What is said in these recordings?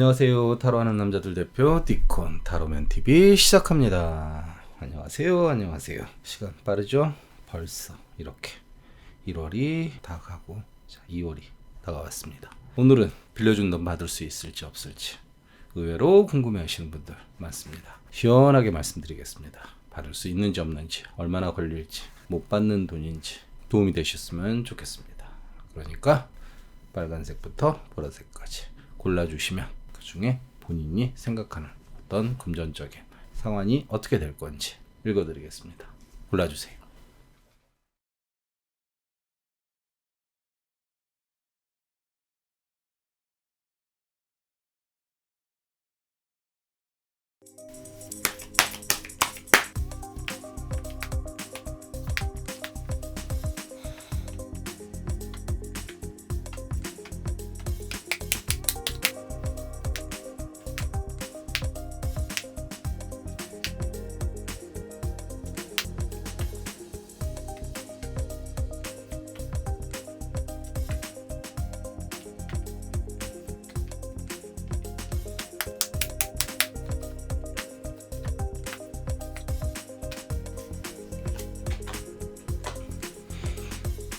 안녕하세요. 타로하는 남자들 대표 디콘 타로맨 TV 시작합니다. 안녕하세요. 안녕하세요. 시간 빠르죠? 벌써 이렇게 1월이 다 가고 자, 2월이 다가왔습니다. 오늘은 빌려준 돈 받을 수 있을지 없을지 의외로 궁금해 하시는 분들 많습니다. 시원하게 말씀드리겠습니다. 받을 수 있는지 없는지 얼마나 걸릴지 못 받는 돈인지 도움이 되셨으면 좋겠습니다. 그러니까 빨간색부터 보라색까지 골라주시면 그 중에 본인이 생각하는 어떤 금전적인 상황이 어떻게 될 건지 읽어드리겠습니다. 골라주세요.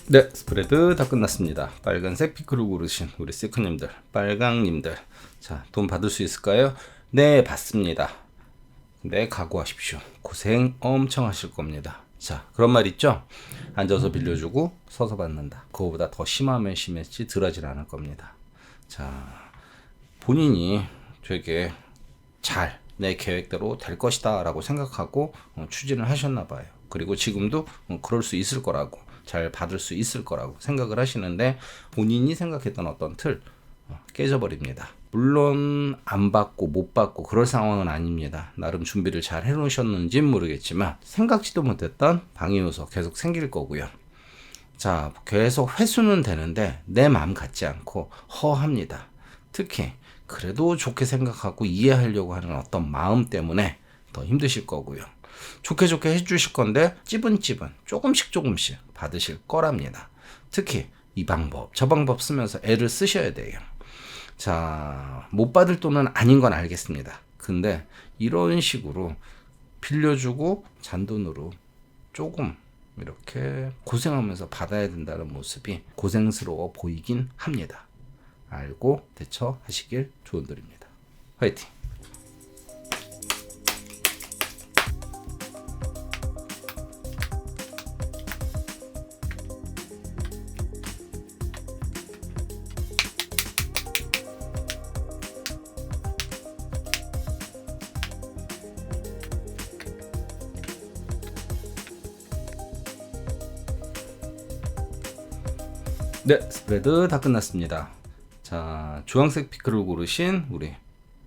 네, 스프레드 다 끝났습니다. 빨간색 피크를 고르신 우리 세크님들, 빨강님들. 자, 돈 받을 수 있을까요? 네, 받습니다. 근데 각오하십시오. 고생 엄청 하실 겁니다. 자, 그런 말 있죠? 앉아서 빌려주고 서서 받는다. 그거보다 더 심하면 심했지 덜하진 않을 겁니다. 자, 본인이 되게 잘 내 계획대로 될 것이다 라고 생각하고 어, 추진을 하셨나 봐요. 그리고 지금도 어, 그럴 수 있을 거라고 잘 받을 수 있을 거라고 생각을 하시는데 본인이 생각했던 어떤 틀 어, 깨져버립니다. 물론 안 받고 못 받고 그럴 상황은 아닙니다. 나름 준비를 잘 해놓으셨는지 모르겠지만 생각지도 못했던 방해 요소 계속 생길 거고요. 자, 계속 회수는 되는데 내 마음 같지 않고 허합니다. 특히 그래도 좋게 생각하고 이해하려고 하는 어떤 마음 때문에 더 힘드실 거고요. 좋게 좋게 해주실 건데 찌분찌분 조금씩 조금씩 받으실 거랍니다. 특히 이 방법, 저 방법 쓰면서 애를 쓰셔야 돼요. 자, 못 받을 돈은 아닌 건 알겠습니다. 근데 이런 식으로 빌려주고 잔돈으로 조금 이렇게 고생하면서 받아야 된다는 모습이 고생스러워 보이긴 합니다. 알고 대처하시길 조언드립니다. 화이팅! 네, 스프레드 다 끝났습니다. 자, 주황색 피크를 고르신 우리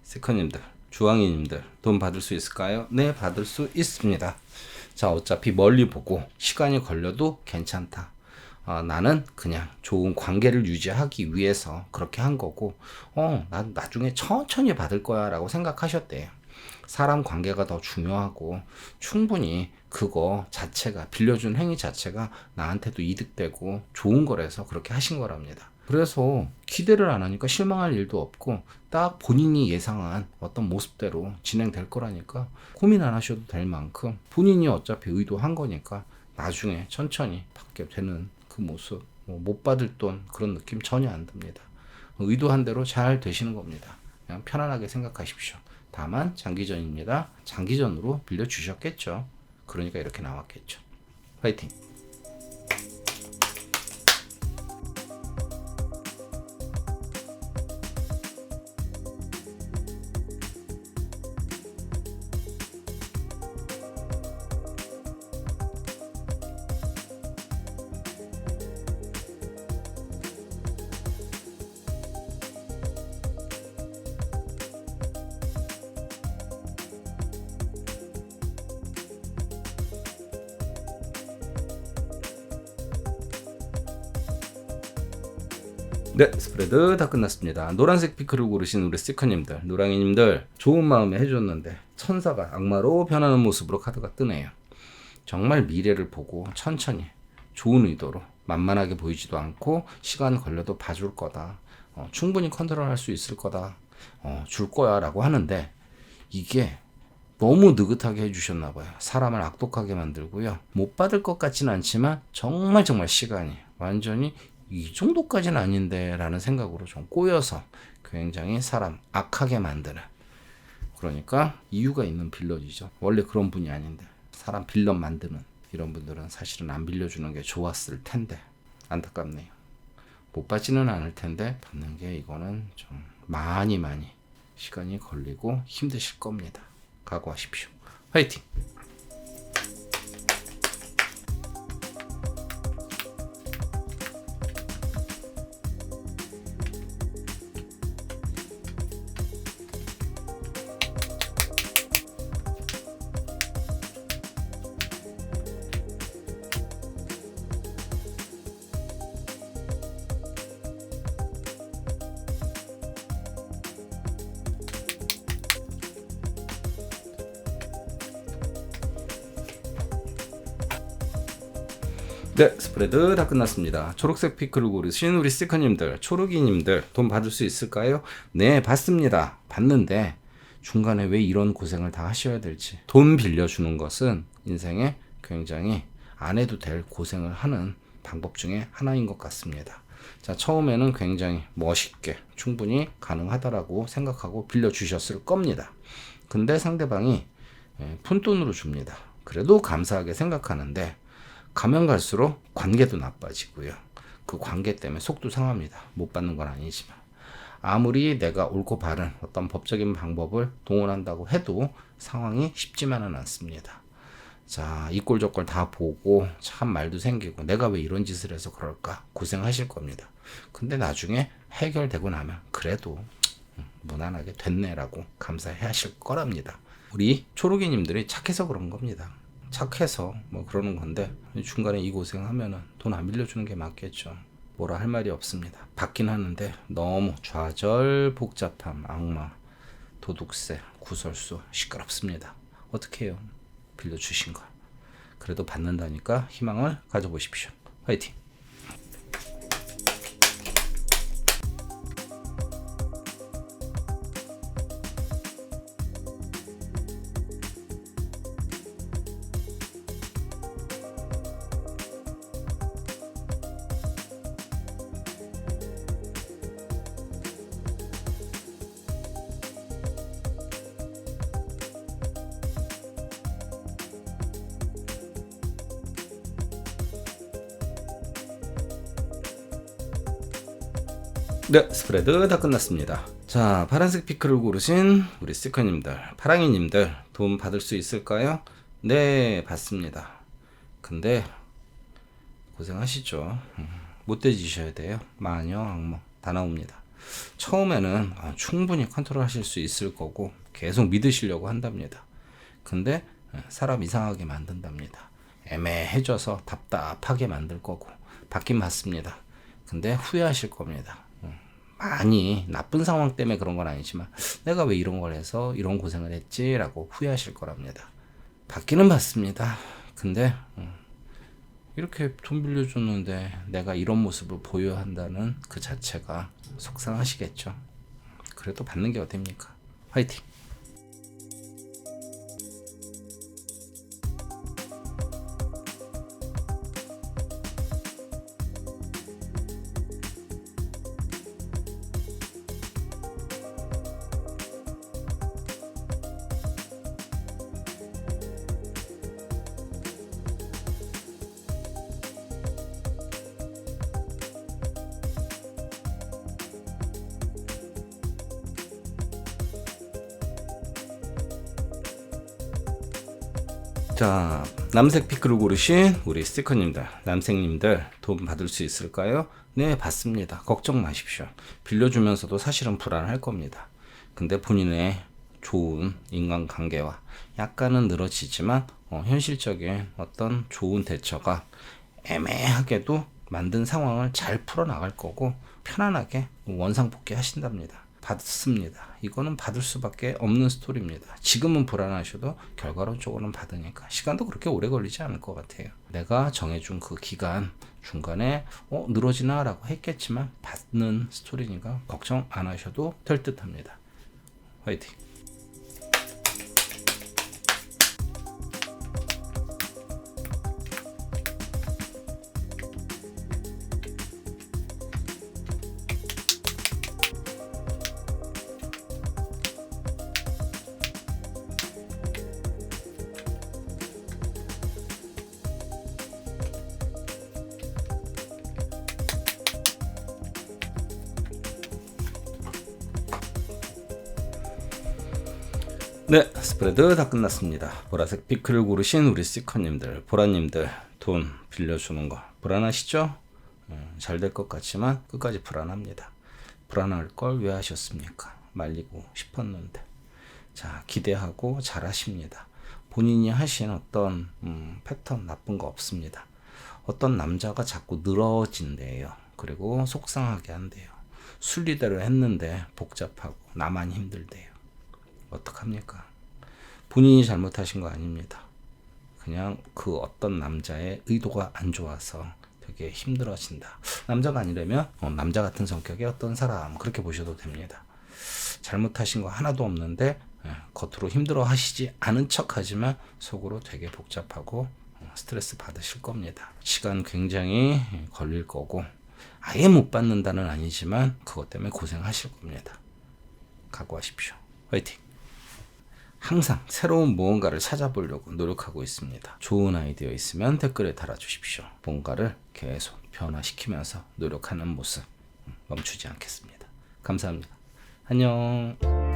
세컨님들, 주황이님들 돈 받을 수 있을까요? 네, 받을 수 있습니다. 자, 어차피 멀리 보고 시간이 걸려도 괜찮다. 어, 나는 그냥 좋은 관계를 유지하기 위해서 그렇게 한 거고, 어, 난 나중에 천천히 받을 거야 라고 생각하셨대요. 사람 관계가 더 중요하고 충분히 그거 자체가 빌려준 행위 자체가 나한테도 이득되고 좋은 거라서 그렇게 하신 거랍니다. 그래서 기대를 안 하니까 실망할 일도 없고 딱 본인이 예상한 어떤 모습대로 진행될 거라니까 고민 안 하셔도 될 만큼 본인이 어차피 의도한 거니까 나중에 천천히 받게 되는 그 모습 뭐 못 받을 돈 그런 느낌 전혀 안 듭니다. 의도한 대로 잘 되시는 겁니다. 그냥 편안하게 생각하십시오. 다만 장기전입니다. 장기전으로 빌려 주셨겠죠. 그러니까 이렇게 나왔겠죠. 화이팅! 네, 스프레드 다 끝났습니다. 노란색 피크를 고르신 우리 스티커님들, 노랑이님들 좋은 마음에 해줬는데 천사가 악마로 변하는 모습으로 카드가 뜨네요. 정말 미래를 보고 천천히 좋은 의도로 만만하게 보이지도 않고 시간 걸려도 봐줄 거다. 어, 충분히 컨트롤할 수 있을 거다. 어, 줄 거야라고 하는데 이게 너무 느긋하게 해주셨나 봐요. 사람을 악독하게 만들고요. 못 받을 것 같지는 않지만 정말 정말 시간이 완전히 이 정도까지는 아닌데라는 생각으로 좀 꼬여서 굉장히 사람 악하게 만드는 그러니까 이유가 있는 빌런이죠. 원래 그런 분이 아닌데 사람 빌런 만드는 이런 분들은 사실은 안 빌려주는 게 좋았을 텐데 안타깝네요. 못 받지는 않을 텐데 받는 게 이거는 좀 많이 많이 시간이 걸리고 힘드실 겁니다. 각오하십시오. 화이팅! 네, 스프레드 다 끝났습니다. 초록색 피크를 고르신 우리 스티커님들, 초록이님들 돈 받을 수 있을까요? 네, 받습니다. 받는데 중간에 왜 이런 고생을 다 하셔야 될지. 돈 빌려주는 것은 인생에 굉장히 안 해도 될 고생을 하는 방법 중에 하나인 것 같습니다. 자, 처음에는 굉장히 멋있게 충분히 가능하다라고 생각하고 빌려주셨을 겁니다. 근데 상대방이 예, 푼돈으로 줍니다. 그래도 감사하게 생각하는데 가면 갈수록 관계도 나빠지고요. 그 관계 때문에 속도 상합니다. 못 받는 건 아니지만. 아무리 내가 옳고 바른 어떤 법적인 방법을 동원한다고 해도 상황이 쉽지만은 않습니다. 자, 이꼴 저꼴 다 보고 참 말도 생기고 내가 왜 이런 짓을 해서 그럴까 고생하실 겁니다. 근데 나중에 해결되고 나면 그래도 음, 무난하게 됐네라고 감사해 하실 거랍니다. 우리 초록이님들이 착해서 그런 겁니다. 착해서 뭐 그러는 건데 중간에 이 고생하면은 돈 안 빌려주는 게 맞겠죠. 뭐라 할 말이 없습니다. 받긴 하는데 너무 좌절, 복잡함, 악마, 도둑새, 구설수 시끄럽습니다. 어떻게 해요? 빌려주신 걸. 그래도 받는다니까 희망을 가져보십시오. 화이팅! 네, 스프레드 다 끝났습니다. 자, 파란색 피크를 고르신 우리 스티커님들, 파랑이님들 돈 받을 수 있을까요? 네, 받습니다. 근데 고생하시죠. 음, 못돼지셔야 돼요. 마녀, 악몽 다 나옵니다. 처음에는 아, 충분히 컨트롤 하실 수 있을 거고 계속 믿으시려고 한답니다. 근데 예, 사람 이상하게 만든답니다. 애매해져서 답답하게 만들 거고 받긴 받습니다. 근데 후회하실 겁니다. 많이 나쁜 상황 때문에 그런 건 아니지만 내가 왜 이런 걸 해서 이런 고생을 했지라고 후회하실 거랍니다. 받기는 받습니다. 근데 음, 이렇게 돈 빌려줬는데 내가 이런 모습을 보여야 한다는 그 자체가 속상하시겠죠. 그래도 받는 게 어딥니까? 화이팅! 자, 남색 피크를 고르신 우리 스티커님들, 남색님들 돈 받을 수 있을까요? 네, 받습니다. 걱정 마십시오. 빌려주면서도 사실은 불안할 겁니다. 근데 본인의 좋은 인간관계와 약간은 늘어지지만 어, 현실적인 어떤 좋은 대처가 애매하게도 만든 상황을 잘 풀어나갈 거고 편안하게 원상복귀 하신답니다. 받습니다. 이거는 받을 수밖에 없는 스토리입니다. 지금은 불안하셔도 결과론적으로는 받으니까 시간도 그렇게 오래 걸리지 않을 것 같아요. 내가 정해준 그 기간 중간에 어 늘어지나라고 했겠지만 받는 스토리니까 걱정 안 하셔도 될 듯합니다. 화이팅. 네, 스프레드 다 끝났습니다. 보라색 피크를 고르신 우리 시커님들, 보라님들 돈 빌려주는 거 불안하시죠? 음, 잘될 것 같지만 끝까지 불안합니다. 불안할 걸 왜 하셨습니까? 말리고 싶었는데. 자, 기대하고 잘하십니다. 본인이 하신 어떤 음, 패턴 나쁜 거 없습니다. 어떤 남자가 자꾸 늘어진대요. 그리고 속상하게 한대요. 순리대로 했는데 복잡하고 나만 힘들대요. 어떡합니까? 본인이 잘못하신 거 아닙니다. 그냥 그 어떤 남자의 의도가 안 좋아서 되게 힘들어진다. 남자가 아니라면 어, 남자 같은 성격의 어떤 사람 그렇게 보셔도 됩니다. 잘못하신 거 하나도 없는데 예, 겉으로 힘들어 하시지 않은 척 하지만 속으로 되게 복잡하고 어, 스트레스 받으실 겁니다. 시간 굉장히 걸릴 거고 아예 못 받는다는 아니지만 그것 때문에 고생하실 겁니다. 각오하십시오. 화이팅! 항상 새로운 무언가를 찾아보려고 노력하고 있습니다. 좋은 아이디어 있으면 댓글에 달아주십시오. 뭔가를 계속 변화시키면서 노력하는 모습 멈추지 않겠습니다. 감사합니다. 안녕.